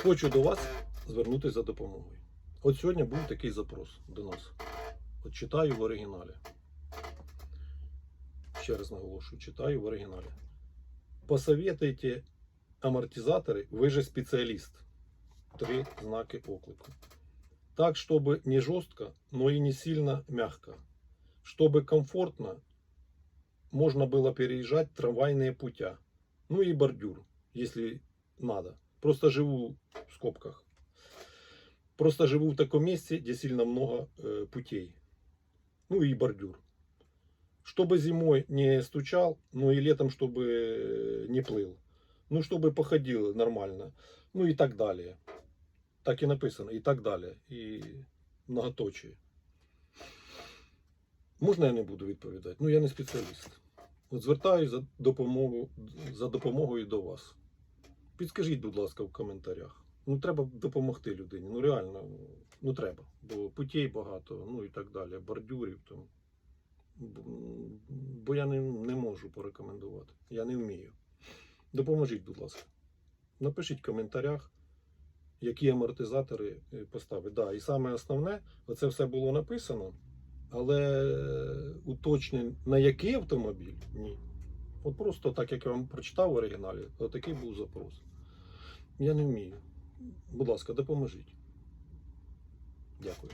Хочу до вас звернутися за допомогою. От сьогодні був такий запрос до нас. От читаю в оригіналі. Ще раз наголошую, читаю в оригіналі. Посоветуйте амортизаторы, вы же специалист. Три знаки оклику. Так, чтобы не жестко, но и не сильно мягко. Чтобы комфортно можно было переезжать трамвайные путя. Ну и бордюр, если надо. Просто живу в скобках. Просто живу в таком месте, где сильно много э, путей. Ну и бордюр. Чтобы зимой не стучал, ну и летом, чтобы э, не плыл. Ну, чтобы походил нормально. Ну и так далее. Так и написано. И так далее. І многоточие. Можна я не буду відповідати? Ну, я не спеціаліст. От звертаюся за допомогою, за допомогою до вас. Підскажіть, будь ласка, в коментарях. Ну, треба допомогти людині. Ну, реально, ну треба. Бо путей багато, ну і так далі, бордюрів там. Бо- я не, не можу порекомендувати. Я не вмію. Допоможіть, будь ласка. Напишіть в коментарях, які амортизатори е, поставити. Да, і саме основне, оце все було написано, але уточнень на який автомобіль ні. От просто так, як я вам прочитав в оригіналі, отакий був запрос. Я не вмію. Будь ласка, допоможіть. Дякую.